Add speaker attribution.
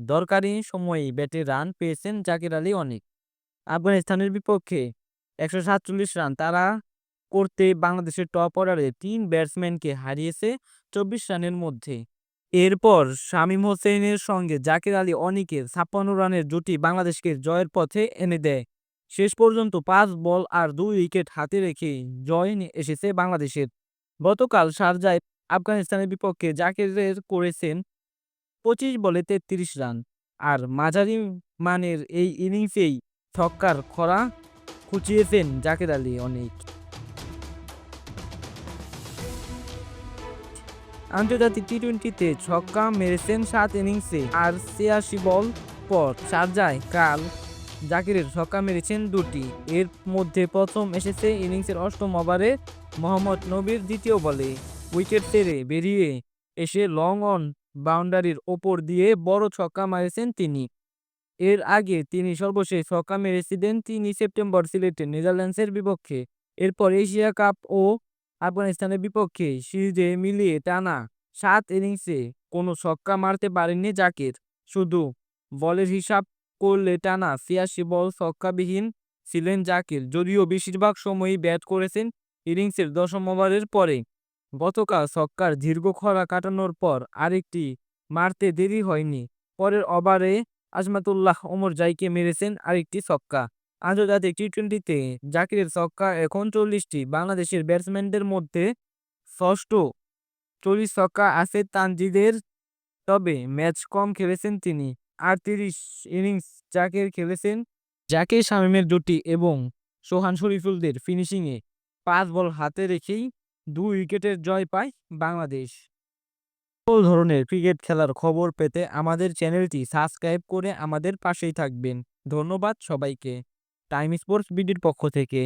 Speaker 1: দরকারি সময়ে ব্যাটে রান পেয়েছেন জাকির আলী অনেক। আফগানিস্তানের বিপক্ষে একশো সাতচল্লিশ রান তারা করতে বাংলাদেশের টপ অর্ডারে তিন ব্যাটসম্যানকে হারিয়েছে চব্বিশ রানের মধ্যে। এরপর শামীম হোসেনের সঙ্গে জাকির আলী অনিকের ছাপ্পান্ন রানের জুটি বাংলাদেশকে জয়ের পথে এনে দেয়। শেষ পর্যন্ত পাঁচ বল আর দুই উইকেট হাতে রেখে জয় এসেছে বাংলাদেশের। গতকাল শারজায় আফগানিস্তানের বিপক্ষে জাকিরের করেছেন পঁচিশ বলে তেত্রিশ রান। আর মাঝারি মানের এই ইনিংসেই ছক্কার খরা খুঁচিয়েছেন জাকের আলী অনেক। আন্তর্জাতিক টি টোয়েন্টিতে ছক্কা মেরেছেন সাত ইনিংসে আর ছিয়াশি বল পর শারজায় কাল। জাকিরের ছক্কা মেরেছেন দুটি। এর মধ্যে প্রথম এসেছে ইনিংসের অষ্টম ওভারে মোহাম্মদ নবীর দ্বিতীয় বলে। উইকেট সেরে বেরিয়ে এসে লং অন বাউন্ডারির ওপর দিয়ে বড় ছক্কা মারেছেন তিনি। এর আগে তিনি সর্বশেষ ছক্কা মেরেছিলেন তিনই সেপ্টেম্বর সিলেটে নেদারল্যান্ডসের বিপক্ষে। এরপর এশিয়া কাপ ও আফগানিস্তানের বিপক্ষে সিরিজে মিলিয়ে টানা সাত ইনিংসে কোনো ছক্কা মারতে পারেননি জাকির। শুধু বলের হিসাব করলে টানা ছিয়াশি বল ছক্কাবিহীন ছিলেন জাকির, যদিও বেশিরভাগ সময়ই ব্যাট করেছেন ইনিংসের দশম ওভারের পরে। গতকাল ছক্কার দীর্ঘ খরা কাটানোর পর আরেকটি মারতে দেরি হয়নি। পরের ওভারে আজমাতুল্লাহ ওমর জাইকে মেরেছেন আরেকটি ছক্কা আন্তর্জাতিক টি টোয়েন্টিতে জাকিরের ছক্কা এখন চল্লিশটি। বাংলাদেশের ব্যাটসম্যানদের মধ্যে ষষ্ঠ। চল্লিশ ছক্কা আছে তানজিদের, তবে ম্যাচ কম খেলেছেন তিনি। আর তিরিশ ইনিংস জাকির খেলেছেন। জাকির শামীমের জুটি এবং সোহান শরীফুলদের ফিনিশিংয়ে পাঁচ বল হাতে রেখেই দুই উইকেটের জয় পায় বাংলাদেশ। সকল ধরনের ক্রিকেট খেলার খবর পেতে আমাদের চ্যানেলটি সাবস্ক্রাইব করে আমাদের পাশেই থাকবেন। ধন্যবাদ সবাইকে। টাইম স্পোর্টস বিডির পক্ষ থেকে।